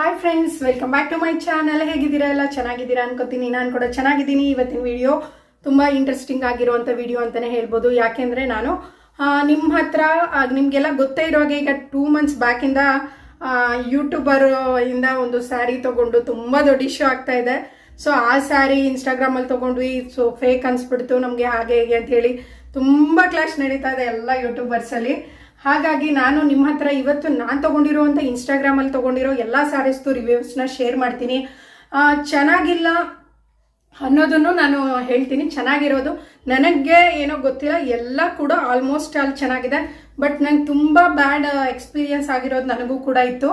Hi friends welcome back to my channel ಹೇಗಿದ್ದೀರಾ ಎಲ್ಲ? ಚೆನ್ನಾಗಿದ್ದೀರಾ ಅನ್ಕೋತೀನಿ. ನಾನು ಕೂಡ ಚೆನ್ನಾಗಿದ್ದೀನಿ. ಇವತ್ತಿನ ವಿಡಿಯೋ ತುಂಬ ಇಂಟ್ರೆಸ್ಟಿಂಗ್ ಆಗಿರುವಂಥ ವಿಡಿಯೋ ಅಂತಲೇ ಹೇಳ್ಬೋದು. ಯಾಕೆಂದರೆ ನಾನು ನಿಮ್ಮ ಹತ್ರ ನಿಮಗೆಲ್ಲ ಗೊತ್ತೇ ಹಾಗೆ ಈಗ ಟೂ ಮಂತ್ಸ್ ಬ್ಯಾಕಿಂದ ಯೂಟ್ಯೂಬರ್ ಇಂದ ಒಂದು ಸ್ಯಾರಿ ತೊಗೊಂಡು ತುಂಬ ದೊಡ್ಡ ಇಶ್ಯೂ ಆಗ್ತಾ ಇದೆ. ಸೊ ಆ ಸ್ಯಾರಿ ಇನ್ಸ್ಟಾಗ್ರಾಮಲ್ಲಿ ತೊಗೊಂಡ್ವಿ. ಸೊ ಫೇಕ್ ಅನಿಸ್ಬಿಡ್ತು ನಮಗೆ ಹಾಗೆ ಹೇಗೆ ಅಂತ ಹೇಳಿ ತುಂಬ ಕ್ಲಾಶ್ ನಡೀತಾ ಇದೆ ಎಲ್ಲ ಯೂಟ್ಯೂಬರ್ಸಲ್ಲಿ ಹಾಗಾಗಿ ನಾನು ನಿಮ್ಮ ಹತ್ರ ಇವತ್ತು ನಾನು ತೊಗೊಂಡಿರೋವಂಥ ಇನ್ಸ್ಟಾಗ್ರಾಮಲ್ಲಿ ತೊಗೊಂಡಿರೋ ಎಲ್ಲ ಸ್ಯಾರೀಸ್ದು ರಿವ್ಯೂಸ್ನ ಶೇರ್ ಮಾಡ್ತೀನಿ. ಚೆನ್ನಾಗಿಲ್ಲ ಅನ್ನೋದನ್ನು ನಾನು ಹೇಳ್ತೀನಿ. ಚೆನ್ನಾಗಿರೋದು. ನನಗೆ ಏನೋ ಗೊತ್ತಿಲ್ಲ. ಎಲ್ಲ ಕೂಡ ಆಲ್ಮೋಸ್ಟ್ ಆಲ್ ಚೆನ್ನಾಗಿದೆ. ಬಟ್ ನಂಗೆ ತುಂಬ ಬ್ಯಾಡ್ ಎಕ್ಸ್ಪೀರಿಯನ್ಸ್ ಆಗಿರೋದು ನನಗೂ ಕೂಡ ಇತ್ತು.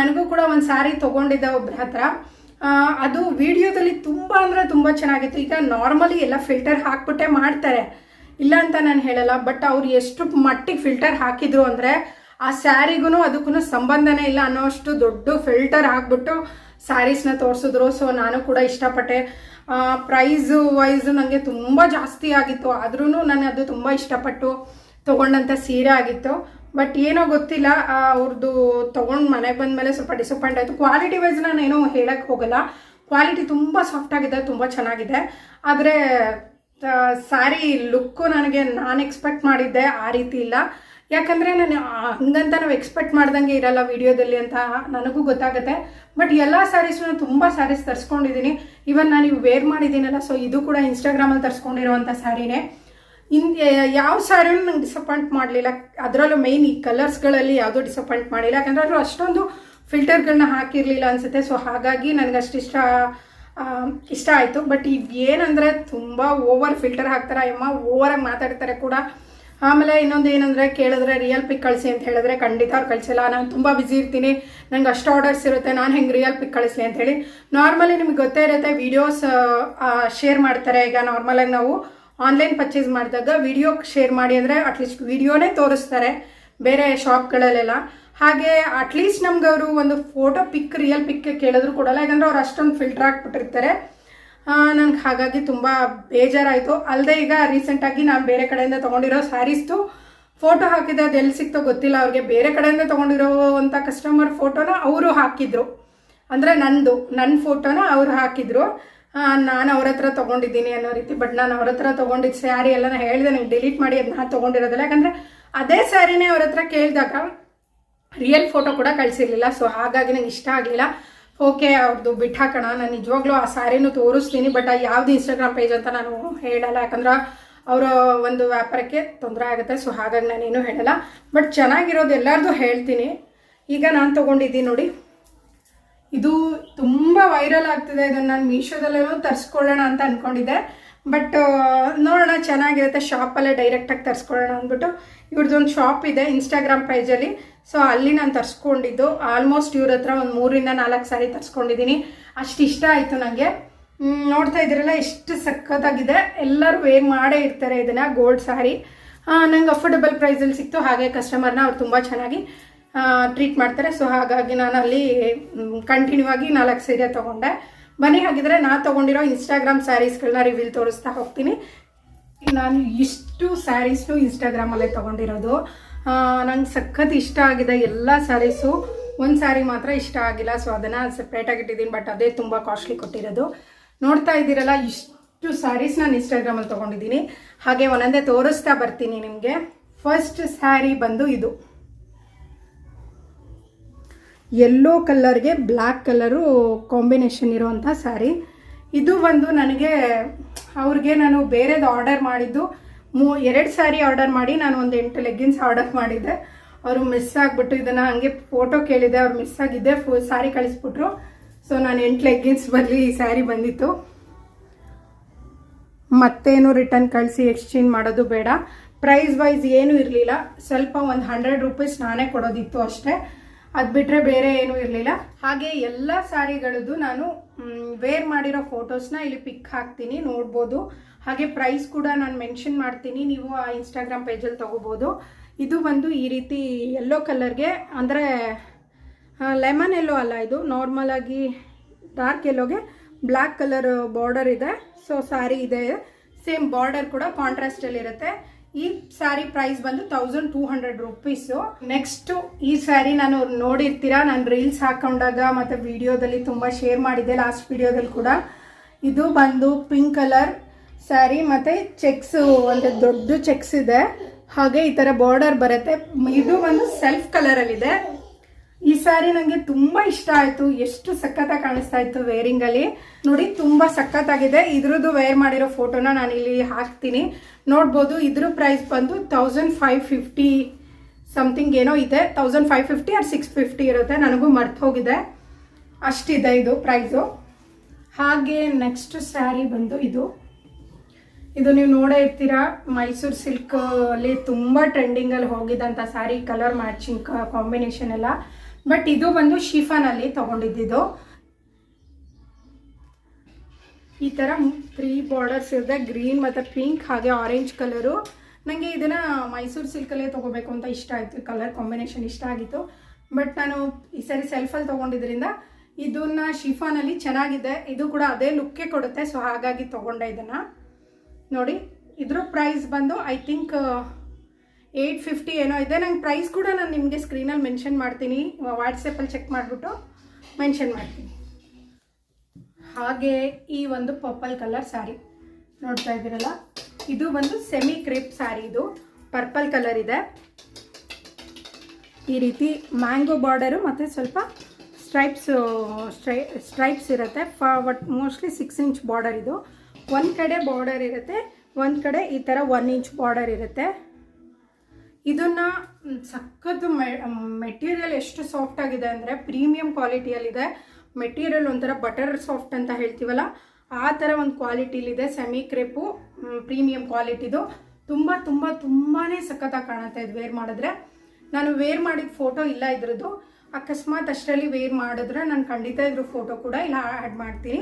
ನನಗೂ ಕೂಡ ಒಂದು ಸ್ಯಾರಿ ತೊಗೊಂಡಿದ್ದೆ ಒಬ್ಬರ ಹತ್ರ. ಅದು ವಿಡಿಯೋದಲ್ಲಿ ತುಂಬ ಅಂದರೆ ತುಂಬ ಚೆನ್ನಾಗಿತ್ತು. ಈಗ ನಾರ್ಮಲಿ ಎಲ್ಲ ಫಿಲ್ಟರ್ ಹಾಕ್ಬಿಟ್ಟೆ ಮಾಡ್ತಾರೆ. ಇಲ್ಲ ಅಂತ ನಾನು ಹೇಳಲ್ಲ ಬಟ್ ಅವ್ರು ಎಷ್ಟು ಮಟ್ಟಿಗೆ ಫಿಲ್ಟರ್ ಹಾಕಿದ್ರು ಅಂದರೆ ಆ ಸ್ಯಾರಿಗೂ ಅದಕ್ಕೂ ಸಂಬಂಧನೇ ಇಲ್ಲ ಅನ್ನೋಷ್ಟು ದೊಡ್ಡ ಫಿಲ್ಟರ್ ಹಾಕ್ಬಿಟ್ಟು ಸ್ಯಾರೀಸ್ನ ತೋರಿಸಿದ್ರು. ಸೊ ನಾನು ಕೂಡ ಇಷ್ಟಪಟ್ಟೆ. ಪ್ರೈಸ್ ವೈಸ್ ನನಗೆ ತುಂಬ ಜಾಸ್ತಿ ಆಗಿತ್ತು. ಆದ್ರೂ ನಾನು ಅದು ತುಂಬ ಇಷ್ಟಪಟ್ಟು ತೊಗೊಂಡಂಥ ಸೀರೆ ಆಗಿತ್ತು. ಬಟ್ ಏನೋ ಗೊತ್ತಿಲ್ಲ ಅವ್ರದ್ದು ತೊಗೊಂಡು ಮನೆಗೆ ಬಂದಮೇಲೆ ಸ್ವಲ್ಪ ಡಿಸಪಾಯಿಂಟ್ ಆಯಿತು. ಕ್ವಾಲಿಟಿ ವೈಸ್ ನಾನು ಏನೋ ಹೇಳಕ್ಕೆ ಹೋಗಲ್ಲ. ಕ್ವಾಲಿಟಿ ತುಂಬ ಸಾಫ್ಟ್ ಆಗಿದೆ, ತುಂಬ ಚೆನ್ನಾಗಿದೆ. ಆದರೆ ಸ್ಯಾರಿ ಲುಕ್ಕು ನನಗೆ ನಾನು ಎಕ್ಸ್ಪೆಕ್ಟ್ ಮಾಡಿದ್ದೆ ಆ ರೀತಿ ಇಲ್ಲ. ಯಾಕಂದರೆ ನಾನು ಹಂಗಂತ ನಾವು ಎಕ್ಸ್ಪೆಕ್ಟ್ ಮಾಡ್ದಂಗೆ ಇರಲ್ಲ ವಿಡಿಯೋದಲ್ಲಿ ಅಂತ ನನಗೂ ಗೊತ್ತಾಗುತ್ತೆ. ಬಟ್ ಎಲ್ಲ ಸ್ಯಾರೀಸ್ನ ತುಂಬ ಸ್ಯಾರೀಸ್ ತರಿಸ್ಕೊಂಡಿದ್ದೀನಿ ಇವನ್ ನಾನು ಇವು ವೇರ್ ಮಾಡಿದ್ದೀನಲ್ಲ ಸೊ ಇದು ಕೂಡ ಇನ್ಸ್ಟಾಗ್ರಾಮಲ್ಲಿ ತರಿಸ್ಕೊಂಡಿರುವಂಥ ಸ್ಯಾರಿನೇ ಇನ್ ಯಾವ ಸ್ಯಾರಿನೂ ನಂಗೆ ಡಿಸಪಾಯಿಂಟ್ ಮಾಡಲಿಲ್ಲ. ಅದರಲ್ಲೂ ಮೇಯ್ನ್ ಈ ಕಲರ್ಸ್ಗಳಲ್ಲಿ ಯಾವುದೂ ಡಿಸಪಾಯಿಂಟ್ ಮಾಡಿಲ್ಲ. ಯಾಕಂದರೆ ಅವರು ಅಷ್ಟೊಂದು ಫಿಲ್ಟರ್ಗಳನ್ನ ಹಾಕಿರಲಿಲ್ಲ ಅನಿಸುತ್ತೆ. ಸೊ ಹಾಗಾಗಿ ನನಗಷ್ಟಿಷ್ಟ ಇಷ್ಟ ಆಯಿತು. ಬಟ್ ಇದೇನಂದರೆ ಏನಂದರೆ ತುಂಬ ಓವರ್ ಫಿಲ್ಟರ್ ಹಾಕ್ತಾರೆ. ಅಮ್ಮ ಓವರಾಗಿ ಮಾತಾಡ್ತಾರೆ ಕೂಡ. ಆಮೇಲೆ ಇನ್ನೊಂದು ಏನಂದರೆ ಕೇಳಿದ್ರೆ ರಿಯಲ್ ಪಿಕ್ ಕಳಿಸಿ ಅಂತ ಹೇಳಿದ್ರೆ ಖಂಡಿತ ಅವ್ರು ಕಳಿಸಿಲ್ಲ. ನಾನು ತುಂಬ ಬ್ಯುಸಿ ಇರ್ತೀನಿ. ನಂಗೆ ಅಷ್ಟು ಆರ್ಡರ್ಸ್ ಇರುತ್ತೆ. ನಾನು ಹೆಂಗೆ ರಿಯಲ್ ಪಿಕ್ ಕಳಿಸ್ಲಿ ಅಂತ ಹೇಳಿ. ನಾರ್ಮಲಿ ನಿಮ್ಗೆ ಗೊತ್ತೇ ಇರುತ್ತೆ ವೀಡಿಯೋಸ್ ಶೇರ್ ಮಾಡ್ತಾರೆ. ಈಗ ನಾರ್ಮಲಾಗಿ ನಾವು ಆನ್ಲೈನ್ ಪರ್ಚೇಸ್ ಮಾಡಿದಾಗ ವಿಡಿಯೋ ಶೇರ್ ಮಾಡಿ ಅಂದರೆ ಅಟ್ಲೀಸ್ಟ್ ವಿಡಿಯೋನೇ ತೋರಿಸ್ತಾರೆ. ಬೇರೆ ಶಾಪ್ಗಳಲ್ಲೆಲ್ಲ ಹಾಗೆ ಅಟ್ಲೀಸ್ಟ್ ನಮ್ಗೆ ಅವರು ಒಂದು ಫೋಟೋ ಪಿಕ್ ರಿಯಲ್ ಪಿಕ್ ಕೇಳಿದ್ರು ಕೊಡಲ್ಲ ಯಾಕಂದ್ರೆ ಅವ್ರು ಅಷ್ಟೊಂದು ಫಿಲ್ಟರ್ ಹಾಕ್ಬಿಟ್ಟಿರ್ತಾರೆ ನಂಗೆ ಹಾಗಾಗಿ ತುಂಬ ಬೇಜಾರಾಯಿತು. ಅಲ್ಲದೆ ಈಗ ರೀಸೆಂಟಾಗಿ ನಾನು ಬೇರೆ ಕಡೆಯಿಂದ ತೊಗೊಂಡಿರೋ ಸ್ಯಾರೀಸ್ದು ಫೋಟೋ ಹಾಕಿದೆ. ಅದು ಎಲ್ಲಿ ಸಿಕ್ತೋ ಗೊತ್ತಿಲ್ಲ. ಅವ್ರಿಗೆ ಬೇರೆ ಕಡೆಯಿಂದ ತೊಗೊಂಡಿರೋವಂಥ ಕಸ್ಟಮರ್ ಫೋಟೋನ ಅವರು ಹಾಕಿದ್ರು. ಅಂದರೆ ನಂದು ನನ್ನ ಫೋಟೋನ ಅವರು ಹಾಕಿದ್ರು. ನಾನು ಅವ್ರ ಹತ್ರ ತೊಗೊಂಡಿದ್ದೀನಿ ಅನ್ನೋ ರೀತಿ. ಬಟ್ ನಾನು ಅವ್ರ ಹತ್ರ ತೊಗೊಂಡಿದ್ದ ಸ್ಯಾರಿ ಎಲ್ಲ ಹೇಳಿದೆ. ನಂಗೆ ಡಿಲೀಟ್ ಮಾಡಿ ಅದು ನಾನು ತೊಗೊಂಡಿರೋದಿಲ್ಲ. ಯಾಕಂದರೆ ಅದೇ ಸ್ಯಾರಿನೇ ಅವ್ರ ಹತ್ರ ಕೇಳಿದಾಗ ರಿಯಲ್ ಫೋಟೋ ಕೂಡ ಕಳಿಸಿರ್ಲಿಲ್ಲ. ಸೊ ಹಾಗಾಗಿ ನಂಗೆ ಇಷ್ಟ ಆಗಲಿಲ್ಲ. ಓಕೆ ಅವ್ರದ್ದು ಬಿಟ್ಟು ಹಾಕೋಣ. ನಾನು ನಿಜವಾಗ್ಲೂ ಆ ಸ್ಯಾರಿನೂ ತೋರಿಸ್ತೀನಿ ಬಟ್ ಯಾವ್ದು ಇನ್ಸ್ಟಾಗ್ರಾಮ್ ಪೇಜ್ ಅಂತ ನಾನು ಹೇಳಲ್ಲ. ಯಾಕಂದ್ರೆ ಅವರ ಒಂದು ವ್ಯಾಪಾರಕ್ಕೆ ತೊಂದರೆ ಆಗುತ್ತೆ. ಸೊ ಹಾಗಾಗಿ ನಾನೇನು ಹೇಳಲ್ಲ. ಬಟ್ ಚೆನ್ನಾಗಿರೋದು ಎಲ್ಲರದು ಹೇಳ್ತೀನಿ. ಈಗ ನಾನು ತೊಗೊಂಡಿದ್ದೀನಿ ನೋಡಿ. ಇದು ತುಂಬ ವೈರಲ್ ಆಗ್ತಿದೆ. ಇದನ್ನು ನಾನು ಮೀಶೋದಲ್ಲೇನೋ ತರಿಸ್ಕೊಳ್ಳೋಣ ಅಂತ ಅಂದ್ಕೊಂಡಿದ್ದೆ ಬಟ್ ನೋಡೋಣ, ಚೆನ್ನಾಗಿರುತ್ತೆ. ಶಾಪಲ್ಲೇ ಡೈರೆಕ್ಟಾಗಿ ತರಿಸ್ಕೊಳ್ಳೋಣ ಅಂದ್ಬಿಟ್ಟು ಇವ್ರದ್ದೊಂದು ಶಾಪ್ ಇದೆ ಇನ್ಸ್ಟಾಗ್ರಾಮ್ ಪೇಜಲ್ಲಿ ಸೊ ಅಲ್ಲಿ ನಾನು ತರಿಸ್ಕೊಂಡಿದ್ದು. ಆಲ್ಮೋಸ್ಟ್ ಇವ್ರ ಹತ್ರ ಒಂದು ಮೂರಿಂದ ನಾಲ್ಕು ಸಾರಿ ತರಿಸ್ಕೊಂಡಿದ್ದೀನಿ. ಅಷ್ಟು ಇಷ್ಟ ಆಯಿತು ನನಗೆ ನೋಡ್ತಾ ಇದ್ದೀರಲ್ಲ, ಎಷ್ಟು ಸಖತ್ತಾಗಿದೆ. ಎಲ್ಲರೂ ವೇರ್ ಮಾಡೇ ಇರ್ತಾರೆ ಇದನ್ನು ಗೋಲ್ಡ್ ಸಾರಿ ನಂಗೆ ಅಫೋರ್ಡಬಲ್ ಪ್ರೈಸಲ್ಲಿ ಸಿಕ್ತು. ಹಾಗೆ ಕಸ್ಟಮರ್ನ ಅವ್ರು ತುಂಬ ಚೆನ್ನಾಗಿ ಟ್ರೀಟ್ ಮಾಡ್ತಾರೆ. ಸೊ ಹಾಗಾಗಿ ನಾನು ಅಲ್ಲಿ ಕಂಟಿನ್ಯೂ ಆಗಿ ನಾಲ್ಕು ಸೀರೆ ತೊಗೊಂಡೆ. ಬನ್ನಿ ಹಾಗಿದ್ರೆ ನಾನು ತೊಗೊಂಡಿರೋ ಇನ್ಸ್ಟಾಗ್ರಾಮ್ ಸ್ಯಾರೀಸ್ಗಳನ್ನ ರಿವೀಲ್ ತೋರಿಸ್ತಾ ಹೋಗ್ತೀನಿ. ನಾನು ಇಷ್ಟು ಸ್ಯಾರೀಸ್ನು ಇನ್ಸ್ಟಾಗ್ರಾಮಲ್ಲೇ ತೊಗೊಂಡಿರೋದು. ನಂಗೆ ಸಖತ್ ಇಷ್ಟ ಆಗಿದೆ ಎಲ್ಲ ಸ್ಯಾರೀಸು ಒಂದು ಸ್ಯಾರಿ ಮಾತ್ರ ಇಷ್ಟ ಆಗಿಲ್ಲ ಸೊ ಅದನ್ನು ಸಪ್ರೇಟಾಗಿ ಇಟ್ಟಿದ್ದೀನಿ ಬಟ್ ಅದೇ ತುಂಬ ಕಾಸ್ಟ್ಲಿ ಕೊಟ್ಟಿರೋದು. ನೋಡ್ತಾ ಇದ್ದೀರಲ್ಲ, ಇಷ್ಟು ಸ್ಯಾರೀಸ್ ನಾನು ಇನ್ಸ್ಟಾಗ್ರಾಮಲ್ಲಿ ತೊಗೊಂಡಿದ್ದೀನಿ. ಹಾಗೆ ಒಂದೊಂದೇ ತೋರಿಸ್ತಾ ಬರ್ತೀನಿ ನಿಮಗೆ. ಫಸ್ಟ್ ಸ್ಯಾರಿ ಬಂದು ಇದು. ಯೆಲ್ಲೋ ಕಲ್ಲರ್ಗೆ ಬ್ಲ್ಯಾಕ್ ಕಲರು ಕಾಂಬಿನೇಷನ್ ಇರುವಂಥ ಸ್ಯಾರಿ ಇದು ಬಂದು ನನಗೆ, ಅವ್ರಿಗೆ ನಾನು ಬೇರೆದು ಆರ್ಡರ್ ಮಾಡಿದ್ದು. ಮೂ, ಎರಡು ಸ್ಯಾರಿ ಆರ್ಡರ್ ಮಾಡಿ ನಾನು ಒಂದು ಎಂಟು ಲೆಗ್ಗಿನ್ಸ್ ಆರ್ಡರ್ ಮಾಡಿದ್ದೆ. ಅವರು ಮಿಸ್ ಆಗಿಬಿಟ್ಟು ಇದನ್ನು ಹಂಗೆ ಫೋಟೋ ಕೇಳಿದೆ, ಅವ್ರು ಮಿಸ್ ಆಗಿದ್ದೆ ಫು ಸ್ಯಾರಿ ಕಳಿಸ್ಬಿಟ್ರು. ಸೊ ನಾನು ಎಂಟು ಲೆಗ್ಗಿನ್ಸ್ ಬರಲಿ ಈ ಸ್ಯಾರಿ ಬಂದಿತ್ತು. ಮತ್ತೇನು ರಿಟರ್ನ್ ಕಳಿಸಿ ಎಕ್ಸ್ಚೇಂಜ್ ಮಾಡೋದು ಬೇಡ. ಪ್ರೈಸ್ ವೈಸ್ ಏನೂ ಇರಲಿಲ್ಲ. ಸ್ವಲ್ಪ ಒಂದು ಹಂಡ್ರೆಡ್ ರುಪೀಸ್ ನಾನೇ ಕೊಡೋದಿತ್ತು ಅಷ್ಟೇ. ಅದು ಬಿಟ್ಟರೆ ಬೇರೆ ಏನೂ ಇರಲಿಲ್ಲ. ಹಾಗೆ ಎಲ್ಲ ಸ್ಯಾರಿಗಳದ್ದು ನಾನು ವೇರ್ ಮಾಡಿರೋ ಫೋಟೋಸ್ನ ಇಲ್ಲಿ ಪಿಕ್ ಹಾಕ್ತೀನಿ, ನೋಡ್ಬೋದು. ಹಾಗೆ ಪ್ರೈಸ್ ಕೂಡ ನಾನು ಮೆನ್ಷನ್ ಮಾಡ್ತೀನಿ, ನೀವು ಆ ಇನ್ಸ್ಟಾಗ್ರಾಮ್ ಪೇಜಲ್ಲಿ ತೊಗೋಬೋದು. ಇದು ಬಂದು ಈ ರೀತಿ ಯೆಲ್ಲೋ ಕಲರ್ಗೆ ಅಂದರೆ ಲೆಮನ್ ಎಲ್ಲೋ ಅಲ್ಲ ಇದು ನಾರ್ಮಲ್ ಆಗಿ ಡಾರ್ಕ್ ಎಲ್ಲೋಗೆ ಬ್ಲ್ಯಾಕ್ ಕಲರ್ ಬಾರ್ಡರ್ ಇದೆ. ಸೊ ಸ್ಯಾರಿ ಇದೆ. ಸೇಮ್ ಬಾರ್ಡರ್ ಕೂಡ ಕಾಂಟ್ರಾಸ್ಟಲ್ಲಿ ಇರುತ್ತೆ. ಈ ಸ್ಯಾರಿ ಪ್ರೈಸ್ ಬಂದು thousand two hundred rupees next ಈ ಸ್ಯಾರಿ ನಾನು ನೋಡಿರ್ತೀರಾ? ನಾನು ರೀಲ್ಸ್ ಹಾಕೊಂಡಾಗ ಮತ್ತು ವಿಡಿಯೋದಲ್ಲಿ ತುಂಬ ಶೇರ್ ಮಾಡಿದ್ದೆ ಲಾಸ್ಟ್ ವಿಡಿಯೋದಲ್ಲಿ ಕೂಡ. ಇದು ಬಂದು ಪಿಂಕ್ ಕಲರ್ ಸ್ಯಾರಿ ಮತ್ತು ಚೆಕ್ಸ್ ಒಂದು ದೊಡ್ಡ ಚೆಕ್ಸ್ ಇದೆ. ಹಾಗೆ ಈ ಥರ ಬಾರ್ಡರ್ ಬರುತ್ತೆ. ಇದು ಒಂದು ಸೆಲ್ಫ್ ಕಲರಲ್ಲಿದೆ ಈ ಸ್ಯಾರಿ ನನಗೆ ತುಂಬಾ ಇಷ್ಟ ಆಯ್ತು. ಎಷ್ಟು ಸಖತ್ತಾಗಿ ಕಾಣಿಸ್ತಾ ಇತ್ತು ವೇರಿಂಗಲ್ಲಿ ನೋಡಿ, ತುಂಬ ಸಖತ್ತಾಗಿದೆ. ಇದ್ರದ್ದು ವೇರ್ ಮಾಡಿರೋ ಫೋಟೋನ ನಾನು ಇಲ್ಲಿ ಹಾಕ್ತೀನಿ. ನೋಡ್ಬೋದು, ಇದ್ರ ಪ್ರೈಸ್ ಬಂದು ತೌಸಂಡ್ ಫೈವ್ ಫಿಫ್ಟಿ ಸಮಥಿಂಗ್ ಏನೋ ಇದೆ. Thousand five fifty or six fifty ಇರುತ್ತೆ. ನನಗೂ ಮರ್ತು ಹೋಗಿದೆ. ಅಷ್ಟಿದೆ ಇದು ಪ್ರೈಸು ಹಾಗೆ ನೆಕ್ಸ್ಟ್ ಸ್ಯಾರಿ ಬಂದು ಇದು. ಇದು ನೀವು ನೋಡೇ ಇರ್ತೀರಾ, ಮೈಸೂರು ಸಿಲ್ಕ್ ಅಲ್ಲಿ ತುಂಬ ಟ್ರೆಂಡಿಂಗಲ್ಲಿ ಹೋಗಿದ್ದಂಥ ಸ್ಯಾರಿ ಕಲರ್ ಮ್ಯಾಚಿಂಗ್ ಕಾಂಬಿನೇಷನ್ ಎಲ್ಲ. ಬಟ್ ಇದು ಬಂದು ಶಿಫಾನಲ್ಲಿ ತಗೊಂಡಿದ್ದು ಈ ಥರ ತ್ರೀ ಬಾರ್ಡರ್ಸ್ ಇದೆ ಗ್ರೀನ್ ಮತ್ತು ಪಿಂಕ್ ಹಾಗೆ ಆರೆಂಜ್ ಕಲರು ನನಗೆ ಇದನ್ನು ಮೈಸೂರು ಸಿಲ್ಕಲ್ಲೇ ತೊಗೋಬೇಕು ಅಂತ ಇಷ್ಟ ಆಯಿತು. ಕಲರ್ ಕಾಂಬಿನೇಷನ್ ಇಷ್ಟ ಆಗಿತ್ತು. ಬಟ್ ನಾನು ಈ ಸರಿ ಸೆಲ್ಫಲ್ಲಿ ತೊಗೊಂಡಿದ್ರಿಂದ ಇದನ್ನ ಶಿಫಾನಲ್ಲಿ ಚೆನ್ನಾಗಿದೆ. ಇದು ಕೂಡ ಅದೇ ಲುಕ್ಕೇ ಕೊಡುತ್ತೆ. ಸೊ ಹಾಗಾಗಿ ತೊಗೊಂಡೆ ಇದನ್ನು. ನೋಡಿ, ಇದ್ರ ಪ್ರೈಸ್ ಬಂದು ಐ ಥಿಂಕ್ ಏಯ್ಟ್ ಫಿಫ್ಟಿ ಏನೋ ಇದೆ. ನಂಗೆ ಪ್ರೈಸ್ ಕೂಡ ನಾನು ನಿಮಗೆ ಸ್ಕ್ರೀನಲ್ಲಿ ಮೆನ್ಷನ್ ಮಾಡ್ತೀನಿ. ವಾಟ್ಸಪ್ಪಲ್ಲಿ ಚೆಕ್ ಮಾಡಿಬಿಟ್ಟು ಮೆನ್ಷನ್ ಮಾಡ್ತೀನಿ. ಹಾಗೆ ಈ ಒಂದು ಪರ್ಪಲ್ ಕಲರ್ ಸ್ಯಾರಿ ನೋಡ್ತಾ ಇದ್ದೀರಲ್ಲ? ಇದು ಒಂದು ಸೆಮಿ ಕ್ರೇಪ್ ಸ್ಯಾರಿ ಇದು. ಪರ್ಪಲ್ ಕಲರ್ ಇದೆ. ಈ ರೀತಿ ಮ್ಯಾಂಗೋ ಬಾರ್ಡರು ಮತ್ತು ಸ್ವಲ್ಪ ಸ್ಟ್ರೈಪ್ಸ್ ಸ್ಟ್ರೈ ಸ್ಟ್ರೈಪ್ಸ್ ಇರುತ್ತೆ. ಫ ಮೋಸ್ಟ್ಲಿ ಸಿಕ್ಸ್ ಇಂಚ್ ಬಾರ್ಡರ್ ಇದು. ಒಂದು ಕಡೆ ಬಾರ್ಡರ್ ಇರುತ್ತೆ, ಒಂದು ಕಡೆ ಈ ಥರ ಒನ್ ಇಂಚ್ ಬಾರ್ಡರ್ ಇರುತ್ತೆ. ಇದನ್ನು ಸಖತ್ತು ಮೆಟೀರಿಯಲ್ ಎಷ್ಟು ಸಾಫ್ಟ್ ಆಗಿದೆ ಅಂದರೆ ಪ್ರೀಮಿಯಂ ಕ್ವಾಲಿಟಿಯಲ್ಲಿದೆ ಮೆಟೀರಿಯಲ್ ಒಂಥರ ಬಟರ್ ಸಾಫ್ಟ್ ಅಂತ ಹೇಳ್ತೀವಲ್ಲ, ಆ ಥರ ಒಂದು ಕ್ವಾಲಿಟಿಲಿದೆ ಸೆಮಿ ಕ್ರೇಪು ಪ್ರೀಮಿಯಂ ಕ್ವಾಲಿಟಿದು ತುಂಬ ತುಂಬ ತುಂಬಾ ಸಖತ್ತಾಗಿ ಕಾಣುತ್ತೆ ಇದು ವೇರ್ ಮಾಡಿದ್ರೆ. ನಾನು ವೇರ್ ಮಾಡಿದ ಫೋಟೋ ಇಲ್ಲ ಇದ್ರದ್ದು. ಅಕಸ್ಮಾತ್ ಅಷ್ಟರಲ್ಲಿ ವೇರ್ ಮಾಡಿದ್ರೆ ನಾನು ಖಂಡಿತ ಇದ್ರ ಫೋಟೋ ಕೂಡ ಇಲ್ಲ ಆ್ಯಡ್ ಮಾಡ್ತೀನಿ.